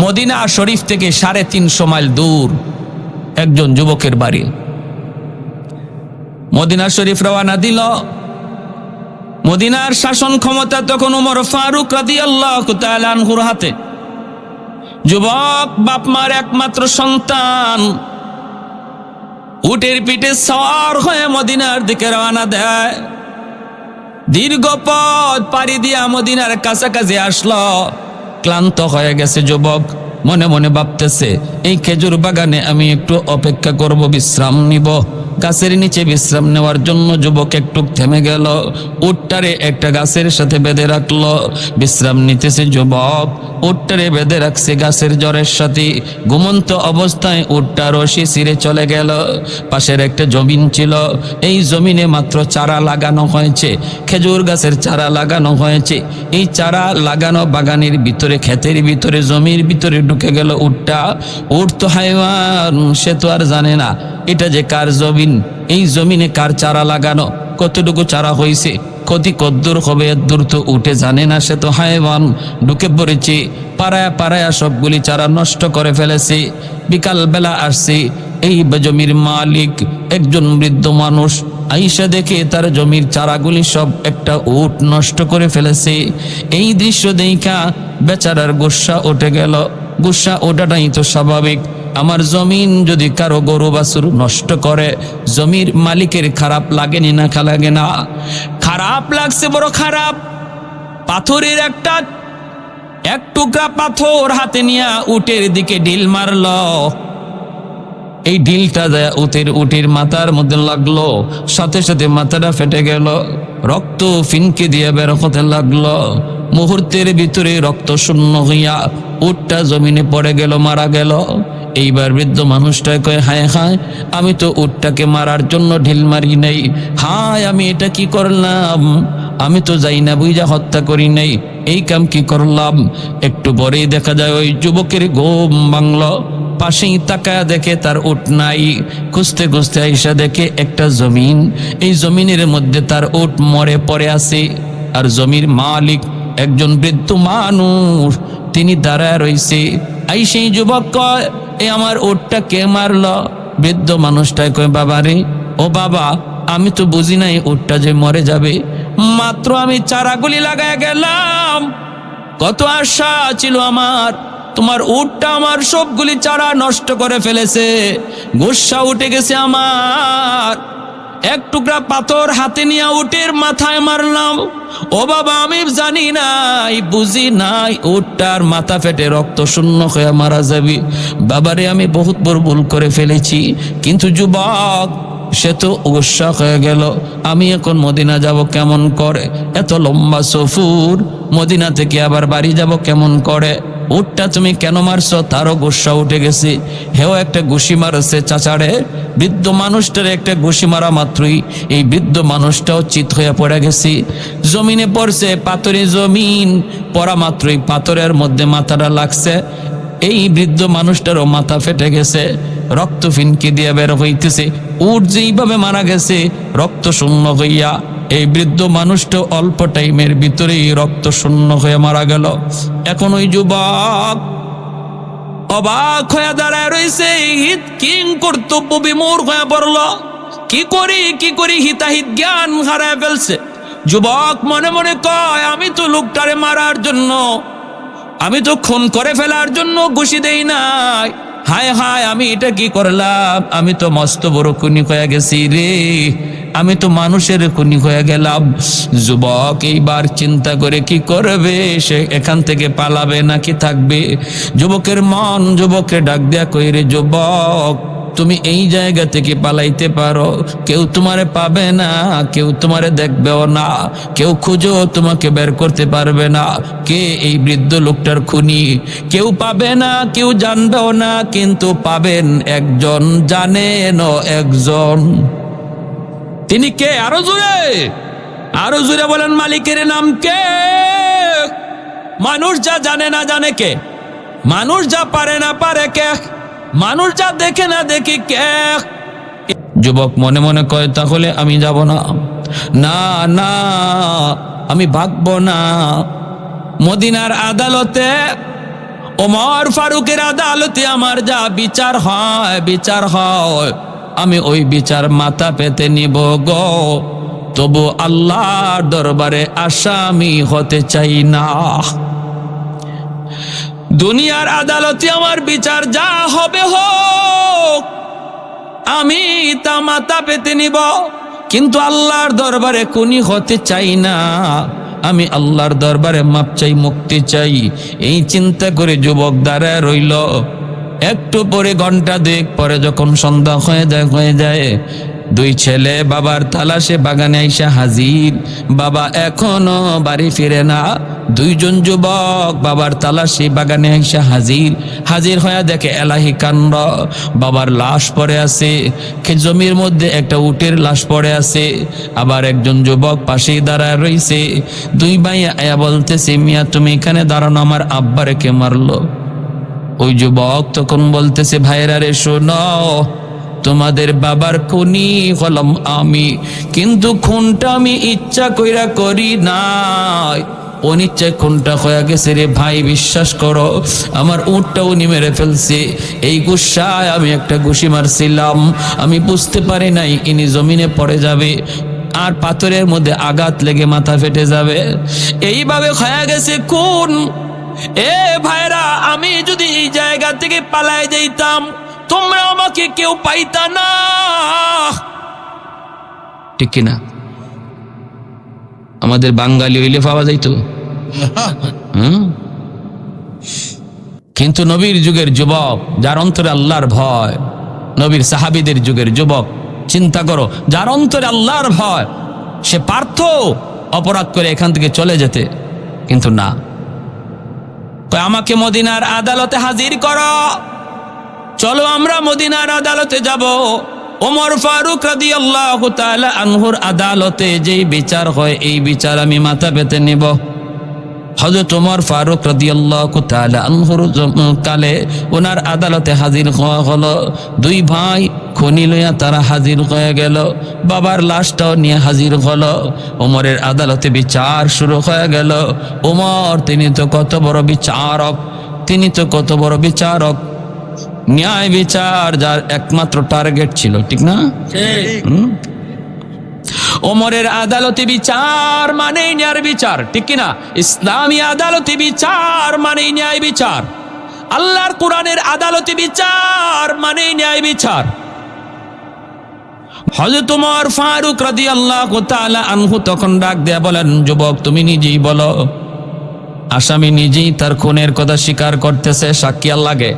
Medina শরীফ থেকে সাড়ে তিনশো মাইল দূর একজন যুবকের বাড়ি। মদিনা শরীফ রওয়ানা দিল। মদিনার শাসন ক্ষমতা তখন উমর ফারুক রাদি আল্লাহ আনহুর হাতে। যুবক, বাপ মার একমাত্র সন্তান। উটের পিঠে সওয়ার হয়ে মদিনার দিকে রওনা দেয়। দীর্ঘ পথ পাড়ি দিয়া মদিনার কাছাকাছি আসলো। ক্লান্ত হয়ে গেছে যুবক। মনে মনে ভাবতেছে, এই খেজুর বাগানে আমি একটু অপেক্ষা করব, বিশ্রাম নিব। গাছের নিচে বিশ্রাম নেওয়ার জন্য যুবক একটু থেমে গেল। উটটারে একটা গাছের সাথে বেঁধে রাখল। বিশ্রাম নিতেছে যুবক। উটটারে বেঁধে রাখছে গাছের জ্বরের সাথে। ঘুমন্ত অবস্থায় উটটা রশি ছিঁড়ে চলে গেল। পাশের একটা জমিন ছিল। এই জমিনে মাত্র চারা লাগানো হয়েছে। খেজুর গাছের চারা লাগানো হয়েছে। এই চারা লাগানো বাগানের ভিতরে, ক্ষেতের ভিতরে, জমির ভিতরে ঢুকে গেল উটটা। উট তো হাইওয়ান, সে তো আর জানে না। এটা যে কার জমিন? এই জমিনে কার চারা লাগানো? কতটুকু চারা হয়েছে ক্ষতি কদ্দূর হবে, দূর তো উঠে জানে না সে তো হাইওয়ান ঢুকে পড়েছে, পাড়ায়া পাড়ায়া সবগুলি চারা নষ্ট করে ফেলেছে। বিকালবেলা আসছে, এই জমির মালিক একজন বৃদ্ধ মানুষ। আইসা দেখে তার জমির চারাগুলি সব একটা উট নষ্ট করে ফেলেছে। এই দৃশ্য দেখা বেচারার গুসা উঠে গেল। গুসা ওঠাটাই তো স্বাভাবিক। আমার জমিন যদি কারও গরু বাছুর নষ্ট করে, জমির মালিকের খারাপ লাগেনি না লাগে না? খারাপ লাগছে, বড় খারাপ। পাথরের একটা, এক টুকরা পাথর হাতে নিয়ে উটের দিকে ঢিল মারল। এই ঢিলটা উটের উটের মাথার মধ্যে লাগল, সাথে সাথে মাথাটা ফেটে গেল। রক্ত ফিনকে দিয়ে বের হতে লাগল। মুহূর্তের ভিতরে রক্ত শূন্য হইয়া উটটা জমিনে পড়ে গেল, মারা গেল। এইবার বৃদ্ধ মানুষটা কয়, হায় হায়, আমি তো উটটাকে মারার জন্য ঢিল মারি নাই। হায়, আমি এটা কি করলাম? আমি তো যাই না বুঝা হত্যা করি নাই। এই কাম কি করলাম? একটু পরেই দেখা যায় ওই যুবকের ঘুম বাংলো পাশেই তাকায় দেখে তার উট নাই। খুঁজতে খুঁজতে আইসা দেখে একটা জমিন। এই জমিনের মধ্যে তার উট মরে পড়ে আছে। আর জমির মালিক একজন বৃদ্ধ মানুষ, তিনি দাঁড়ায় রইছে। আই সেই যুবক কয়, এ আমার উটটা কে মারল? বৃদ্ধ মানুষটাই কয়, বাবা রে, ও বাবা, আমি তো বুঝি নাই উটটা যে মরে যাবে। মাত্র আমি চারাগুলি লাগায় গেলাম। কত আশা ছিল আমার। তোমার উটটা আমার সবগুলি চারা নষ্ট করে ফেলেছে। গুসা উঠে গেছে আমার। এক টুকরা পাথর হাতে নিয়ে উটের মাথায় মারলাম। ও বাবা, আমি জানি নাই, বুঝি নাই, উটটার মাথা ফেটে রক্ত শূন্য হয়ে মারা যাবি। বাবারে, আমি বহুত বড় ভুল করে ফেলেছি। কিন্তু যুবক, সে তো গুসা হয়ে গেল। আমি এখন মদিনা যাব কেমন করে? এত লম্বা সফুর। মদিনা থেকে আবার বাড়ি যাব কেমন করে? উটটা তুমি কেন মারছো? তারও গুসা উঠে গেছে। হেও একটা ঘুষি মারছে, চাচারে। বৃদ্ধ মানুষটার একটা ঘুষি মারা মাত্রই। এই বৃদ্ধ মানুষটাও চিত হয়ে পড়ে গেছে। জমিনে পড়ছে পাথরে জমিন। পড়া মাত্রই পাথরের মধ্যে মাথাটা লাগছে। এই বৃদ্ধ মানুষটারও মাথা ফেটে গেছে। রক্ত ফিনকি দিয়ে বের হইতেছে। উট যেইভাবে মারা গেছে, রক্ত শূন্য হইয়া এই বৃদ্ধ মানুষটা অল্প টাইমের ভিতরেই রক্ত শূন্য হয়ে মারা গেল। এখন ওই যুবক অবাক হয়ে দাঁড়ায় রয়েছে, হিত কিং কর্তব্য বিমূর হয়ে পড়ল। কি করি কি করি, হিতাহিত জ্ঞান হারায় ফেলছে। যুবক মনে মনে কয়, আমি তো লোকটারে মারার জন্য, আমি তো খুন করে ফেলার জন্য ঘুষি দেই নাই। হায় হায়, আমি এটা কি করলাম? আমি তো মস্ত বড় খুনি হয়ে গেছি রে। আমি তো মানুষের খুনি হয়ে গেলাম। যুবক এইবার চিন্তা করে কি করবে? সে এখান থেকে পালাবে নাকি থাকবে? যুবকের মন যুবকে ডাক দেয়া কই রে যুবক তুমি এই জায়গা থেকে পালাইতে পারো। কেউ তোমারে পাবে না, কেউ তোমারে দেখবেও না, কেউ খুঁজো তোমাকে বের করতে পারবে না। কে এই বৃদ্ধ লোকটার খুনি? কেউ পাবে না, কেউ জানবেও না, কিন্তু পাবেন একজন জানেন একজন। তিনি কে? আরও জোরে! আরও জুড়ে বলেন, মালিকের নাম কে? মানুষ যা জানে না জানে কে। মানুষ যা পারে না পারে কে? মানুষ যা দেখে না দেখি কে? যুবক মনে মনে কয়, তাহলে আমি যাব না। না না, আমি ভাগবো না। মদিনার আদালতে ওমর ফারুকের আদালতে আমার যা বিচার হয় বিচার হয়। আমি ওই বিচার মাথা পেতে নিব গো। তবু আল্লাহর দরবারে আসামি হতে চাই না। দুনিয়ার আদালতে আমার বিচার যা হবে হোক, আমি তা মাথা পেতে নিব। কিন্তু আল্লাহর দরবারে কোনি হতে চাই না। আমি আল্লাহর দরবারে মাপ চাই, মুক্তি চাই। এই চিন্তা করে যুবক দাঁড়ায় রইল। একটু পরে ঘণ্টা দুয়েক পরে যখন সন্ধ্যা হয়ে যায় হয়ে যায় দুই ছেলে বাবার তালাশে বাগানে আইসা হাজির। বাবা এখনও বাড়ি ফিরে না। দুইজন যুবক বাবার তালাশে বাগানে আইসা হাজির। হাজির হয়ে দেখে এলাহি কাণ্ড। বাবার লাশ পড়ে আছে। জমির মধ্যে একটা উটের লাশ পড়ে আছে। আবার একজন যুবক পাশেই দাঁড়ায় রইছে। দুই ভাই আয়া বলতেছে, মিয়া, তুমি এখানে দাঁড়ানো আমার আব্বারে কে মারলো? ওই যুবক তখন বলতেছে ভাইরা রে, শোনো। তোমাদের বাবার খুনি হলাম আমি। কিন্তু খুনটা আমি ইচ্ছা কইরা করি নাই। অনিচ্ছায় খুনটা হয়ে গেছে রে ভাই, বিশ্বাস করো। আমার উটটা উনি মেরে ফেলছে। এই গুসায় আমি একটা ঘুষি মারছিলাম। আমি বুঝতে পারি নাই ইনি জমিনে পড়ে যাবে আর পাথরের মধ্যে আঘাত লেগে মাথা ফেটে যাবে। এইভাবে হয়ে গেছে কোন এ ভাইরা, আমি যদি এই জায়গা থেকে পালায় যাইতাম তোমরা আমাকে কেউ পাইতা না। ঠিক কিনা? আমাদের বাঙালি হইলে পাওয়া যাইতো? কিন্তু নবীর যুগের যুবক, যার অন্তরে আল্লাহর ভয়, নবীর সাহাবিদের যুগের যুবক, চিন্তা করো, যার অন্তরে আল্লাহর ভয়, সে পার্থ অপরাধ করে এখান থেকে চলে যেতে। কিন্তু না। আমাকে মদিনার আদালতে হাজির করো। চলো আমরা মদিনার আদালতে যাব। ওমর ফারুক রাদি আল্লাহ আনহুর আদালতে যেই বিচার হয়, এই বিচার আমি মাথা পেতে নিব। হজরত ওমর ফারুক রাদি আল্লাহ আনহুর কালে ওনার আদালতে হাজির হওয়া হলো। দুই ভাই, খনি লইয়া তারা হাজির হয়ে গেল। বাবার লাশটাও নিয়ে হাজির হলো। ওমরের আদালতে বিচার শুরু হয়ে গেল। ওমর, তিনি তো কত বড় বিচারক, তিনি তো কত বড় বিচারক। ন্যায় বিচার যার একমাত্র টার্গেট ছিল ঠিক না? ওমরের আদালতে বিচার মানে ন্যায় বিচার ঠিক কিনা? ইসলামী আদালতে বিচার মানে ন্যায় বিচার। আল্লাহর কোরআনের আদালতে বিচার মানে ন্যায় বিচার। হজরত উমর ফারুক রাদি আল্লাহ আনহু তখন ডাক দেয়া বলেন যুবক তুমি নিজেই বলো। আসামি নিজেই তার খুনের কথা স্বীকার করতেছে সাক্ষী লাগে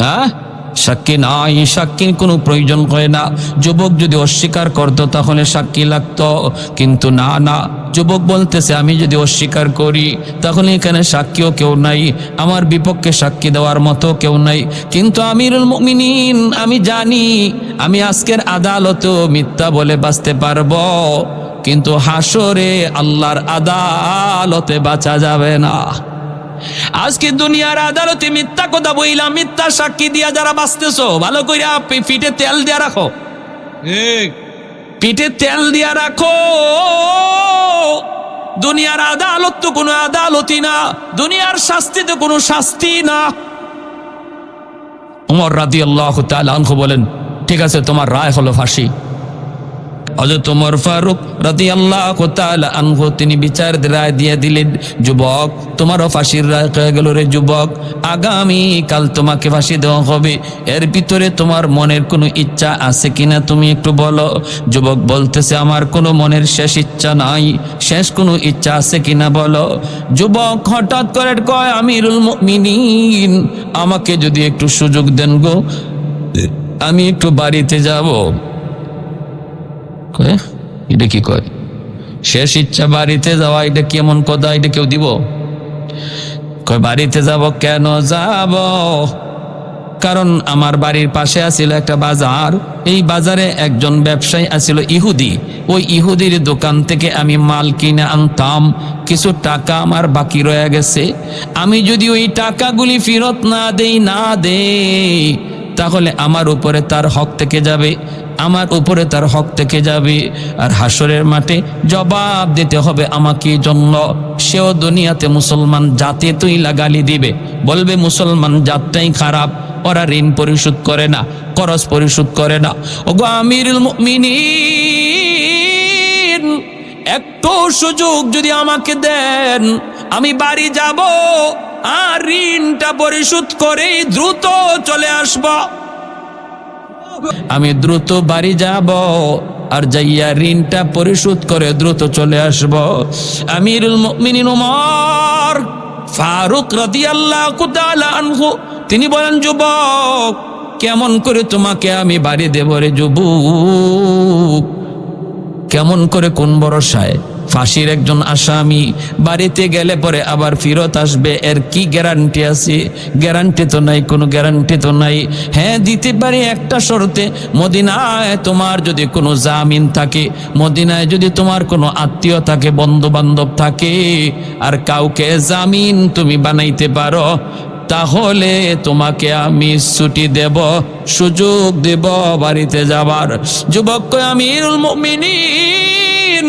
হ্যাঁ? সাক্ষী নাই, সাক্ষীর কোনো প্রয়োজন হয় না। যুবক যদি অস্বীকার করতো তাহলে সাক্ষী লাগতো। কিন্তু না না। যুবক বলতেছে, আমি যদি অস্বীকার করি, তাহলে এখানে সাক্ষীও কেউ নাই। আমার বিপক্ষে সাক্ষী দেওয়ার মতো কেউ নাই। কিন্তু আমিরুল মুমিনিন, আমি জানি, আমি আজকের আদালতেও মিথ্যা বলে বাঁচতে পারব। কিন্তু হাসরে আল্লাহর আদালতে বাঁচা যাবে না। আজকে দুনিয়ার আদালতে মিথ্যা কথা বইলা মিথ্যা সাক্ষী দিয়া যারা বাঁচতেছ ভালো কইরা পিঠে তেল দিয়া রাখো। পিঠে তেল দিয়া রাখো। দুনিয়ার আদালত তো কোনো আদালতই না দুনিয়ার শাস্তি তো কোনো শাস্তি না। উমর রাদি আল্লাহ আনহু বলেন ঠিক আছে তোমার রায় হলো ফাঁসি। হজরত উমর ফারুক রাদি আল্লাহ আনহু, তিনি বিচার রায় দিয়ে দিলেন, যুবক, তোমারও ফাঁসির রায় হয়ে গেল রে যুবক। আগামী কাল তোমাকে ফাঁসি দেওয়া হবে। এর ভিতরে তোমার মনের কোনো ইচ্ছা আছে কিনা তুমি একটু বলো। যুবক বলতেছে, আমার কোনো মনের শেষ ইচ্ছা নাই। শেষ কোনো ইচ্ছা আছে কিনা বলো। যুবক হঠাৎ করে কয়, আমিরুল মুমিনিন, আমাকে যদি একটু সুযোগ দেন গো। আমি একটু বাড়িতে যাব। কয়? এটা কি কয়? শেষ ইচ্ছা বাড়িতে যাওয়া, এটা কেমন কথা? এটা কেউ দিব? কয়, বাড়িতে যাব কেন যাব? কারণ আমার বাড়ির পাশে আছিল একটা বাজার। এই বাজারে একজন ব্যবসায়ী আছিল ইহুদি। ওই ইহুদির দোকান থেকে আমি মাল কিনে আনতাম। কিছু টাকা আমার বাকি রয়ে গেছে। আমি যদি ওই টাকাগুলি ফেরত না দেই না দেই তাহলে আমার উপরে তার হক থেকে যাবে, আমার উপরে তার হক থেকে যাবে। আর হাসরের মাঠে জবাব দিতে হবে আমাকে জন্য। সেও দুনিয়াতে মুসলমান জাতে তুই লাগালি দিবে। বলবে, মুসলমান জাতটাই খারাপ, ওরা ঋণ পরিশোধ করে না করজ পরিশোধ করে না। ওগো মুমিনিন, একটু সুযোগ যদি আমাকে দেন, আমি বাড়ি যাব। আর ঋণটা পরিশোধ করেই দ্রুত চলে আসব। আমি দ্রুত বাড়ি যাব আর যাইয়া ঋণটা পরিশোধ করে দ্রুত চলে আসব। আমিরুল মুমিনিন উমর, ফারুক রাদিয়াল্লাহু তাআলা আনহু, তিনি বলেন, যুবক, কেমন করে তোমাকে আমি বাড়ি দেব রে যুবক? কেমন করে কোন ভরসায় ফাঁসির একজন আসামি বাড়িতে গেলে পরে আবার ফিরত আসবে, এর কি গ্যারান্টি আছে? গ্যারান্টি তো নাই, কোনো গ্যারান্টি তো নাই। হ্যাঁ দিতে পারি একটা শর্তে, মদিনায় তোমার যদি কোনো জামিন থাকে, মদিনায় যদি তোমার কোনো আত্মীয় থাকে বন্ধু বান্ধব থাকে, আর কাউকে জামিন তুমি বানাইতে পারো, তাহলে তোমাকে আমি ছুটি দেব, সুযোগ দেব বাড়িতে যাবার। যুবক মুমিনিন।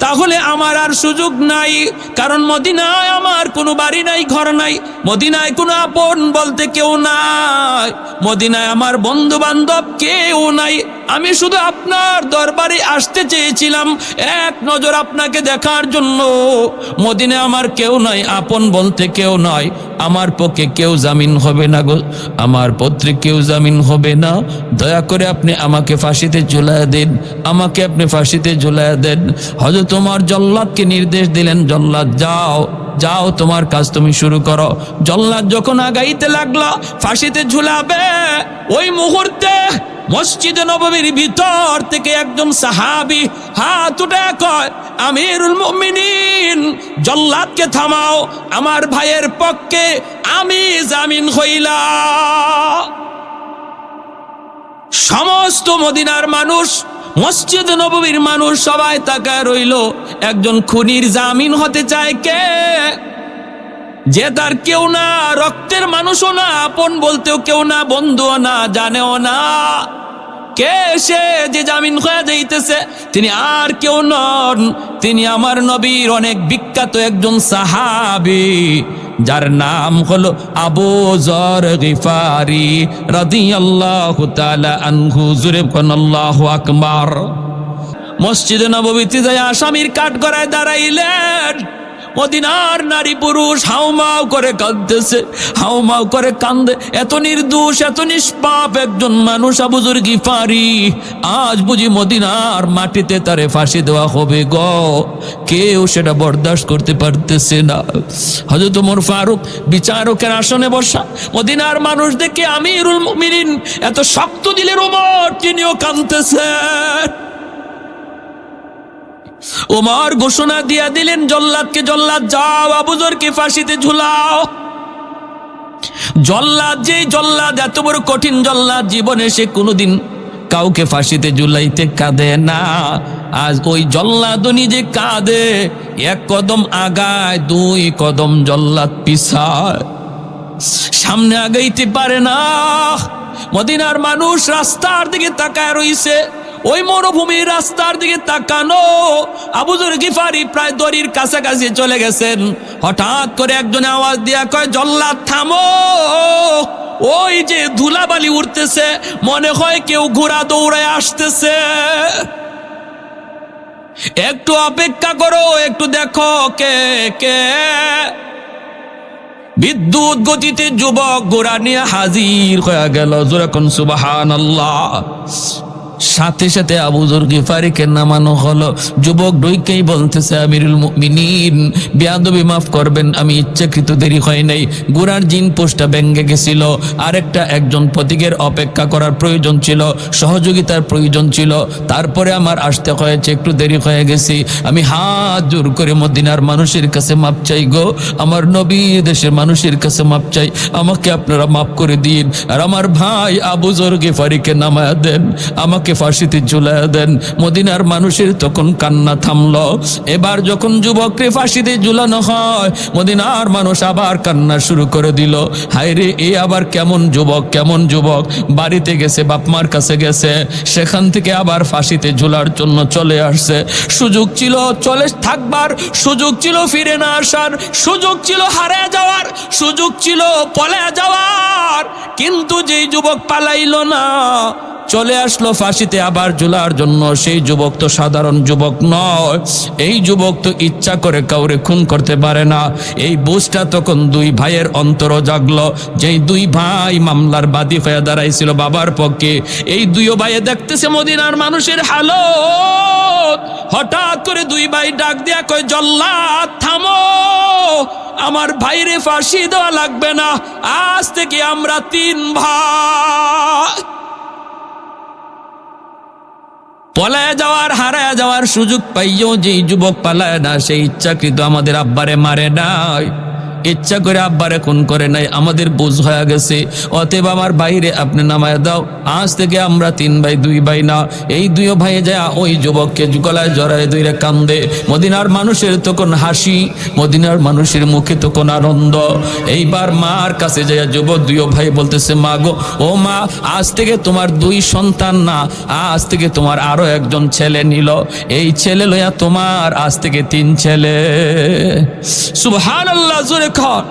তাহলে আমার আর সুযোগ নাই। কারণ মদিনায় আমার কোনো বাড়ি নাই, ঘর নাই। মদিনায় কোনো আপন বলতে কেউ নাই। মদিনায় আমার বন্ধু বান্ধব কেউ নাই। আমি শুধু আপনার দরবারে আসতে চেয়েছিলাম। এক নজর আপনাকে দেখার জন্য। মদিনে আমার কেউ নাই আপন বলতে কেউ নয়। আমার পক্ষে কেউ জামিন হবে না গো। আমার পত্রে কেউ জামিন হবে না। দয়া করে আপনি আমাকে ফাঁসিতে ঝুলায় দেন। আমাকে আপনি ফাঁসিতে ঝুলায় দেন। হয়তো তোমার জল্লাদকে নির্দেশ দিলেন, জল্লাদ, যাও যাও, তোমার কাজ তুমি শুরু করো। জল্লাদ যখন আগাইতে লাগল, ফাঁসিতে ঝুলাবে। ওই মুহূর্তে মসজিদে নবমীর ভিতর থেকে একজন সাহাবি হাত উঠে কয়, আমিরুল মুমিনিন, জল্লাদকে থামাও, আমার ভাইয়ের পক্ষে আমি জামিন হইলা সমস্ত মদিনার মানুষ, মসজিদ নবমীর মানুষ সবাই তাকায় রইল, একজন খুনির জামিন হতে চায় কে? যে তার কেউ না, রক্তের মানুষও না, আপন বলতেও কেউ না, বন্ধুও না, জানেও না। কে সে যে জামিন হয়ে যাইতেছে তিনি আর কেউ নন। তিনি আমার নবীর অনেক বিখ্যাত একজন সাহাবি, যার নাম হলো আবু জর গিফারি রাদিয়াল্লাহু তাআলা আনহু। জুরে আল্লাহু আকবার। মসজিদে নববীতে যায় আসামির কাঠ গড়ায় দাঁড়াইলেন। মদিনার নারী পুরুষ হাউমাউ করে কাঁদতেছে হাউমাউ করে কান্দে। এত নির্দোষ, এত নিষ্পাপ একজন মানুষ আবুজুর গিফারি। আজ বুঝি মদিনার মাটিতে তারে ফাঁসি দেওয়া হবে গ। কেউ সেটা বরদাস্ত করতে পারতেছে না। হয়তো তোমার ফারুক বিচারকের আসনে বসা, মদিনার মানুষ দেখে আমিরুল মুমিনিন এত শক্ত দিলের ওমর তিনিও কাঁদতেছেন। ওমর ঘোষণা দিয়া দিলেন, জল্লাদকে জল্লাদ যাও, আবুজরকে ফাঁসিতে ঝুলাও। জল্লাদ যেই জল্লাদ, এত বড় কঠিন জল্লাদ, জীবনে সে কোনোদিন কাউকে ফাঁসিতে ঝুলাইতে কাঁদে না। আজ ওই জল্লাদ নিজে কাঁদে, এক কদম আগায়, দুই কদম জল্লাদ পিছায়। সামনে আগাইতে পারে না। মদিনার মানুষ রাস্তার দিকে তাকায় রইছে। ওই মরুভূমির রাস্তার দিকে তাকানো। আবুজুর গিফারি প্রায় দড়ির কাছাকাছি চলে গেছেন। হঠাৎ করে একজন আওয়াজ দিয়া কয় জল্লা থামো! ওই যে ধুলাবালি উঠতেছে মনে হয় কেউ ঘোড়া দৌড়ায় আসতেছে। একটু অপেক্ষা করো, একটু দেখো কে কে। বিদ্যুৎ গতিতে যুবক গোড়া নিয়ে হাজির হয়ে গেল। যেরকম সুবাহান আল্লাহ সাথে সাথে আবুজুর গিফারিকে নামানো হলো। যুবক ডইকেই বলতেছে, আমিরুল মুমিনিন, বেয়াদবি মাফ করবেন, আমি ইচ্ছাকৃত দেরি হয় নাই। গুড়ার জিন পোস্টটা ভেঙ্গে গেছিল। আরেকটা একজন প্রতীকের অপেক্ষা করার প্রয়োজন ছিল, সহযোগিতার প্রয়োজন ছিল। তারপরে আমার আসতে হয়েছে, একটু দেরি হয়ে গেছি। আমি হাত জোর করে মদিনার মানুষের কাছে মাপ চাই গো। আমার নবী দেশের মানুষের কাছে মাপ চাই। আমাকে আপনারা মাফ করে দিন। আর আমার ভাই আবু জর গেফারিকে নামায়া দেন। আমাকে আমাকে ফাঁসিতে ঝুলাই দেন। মদিনার মানুষের তখন কান্না থামল। এবার যখন যুবককে ফাঁসিতে ঝুলানো হয়, মদিনার মানুষ আবার কান্না শুরু করে দিল। হায় রে এ আবার কেমন যুবক কেমন যুবক? বাড়িতে গেছে, বাপমার কাছে গেছে। সেখান থেকে আবার ফাঁসিতে ঝুলার জন্য চলে আসছে। সুযোগ ছিল চলে থাকবার, সুযোগ ছিল ফিরে না আসার, সুযোগ ছিল হারে যাওয়ার, সুযোগ ছিল পলে যাওয়ার। কিন্তু যেই যুবক পালাইলো না চলে আসলো ফাঁসিতে, আবার ঝুলার জন্য। সেই যুবক তো সাধারণ যুবক নয়। এই যুবক তো ইচ্ছা করে কাউরে খুন করতে পারে না। এই বুঝটা তখন দুই ভাইয়ের অন্তর জাগলো। যেই দুই ভাই মামলার বাদী হয়ে দাঁড়াইছিল বাবার পক্ষে, এই দুইও ভাইয়ে দেখতেছে মদিনার মানুষের হালত। হঠাৎ করে দুই ভাই ডাক দিয়া কয় জল্লাদ থামো। আমার ভাইরে ফাঁসি দেওয়া লাগবে না। আজ থেকে আমরা তিন ভাই। পলায় যাওয়ার, হারায় যাওয়ার সুযোগ পাইও যে যুবক পালায় না, সেই ইচ্ছাকৃত আমাদের আব্বারে মারে নাই। ইচ্ছা করে আব্বারে খুন করে নাই, আমাদের বোঝ হয়ে গেছে। অতএব আমার বাইরে আপনি নামায় দাও। আজ থেকে আমরা তিন ভাই, দুই ভাই না, এই দুই ভাই যায় ওই যুবককে গলায় জড়ায় দুইরে কান্দে। মদিনার মানুষের তখন হাসি, মদিনার মানুষের মুখে তখন আনন্দ। এইবার মার কাছে যায় যুবক দুই ভাই বলতেছে, মা গো, ও মা, আজ থেকে তোমার দুই সন্তান না, আজ থেকে তোমার আরও একজন ছেলে নিল। এই ছেলে লইয়া তোমার আজ থেকে তিন ছেলে। সুবহানাল্লাহ, জোরে কর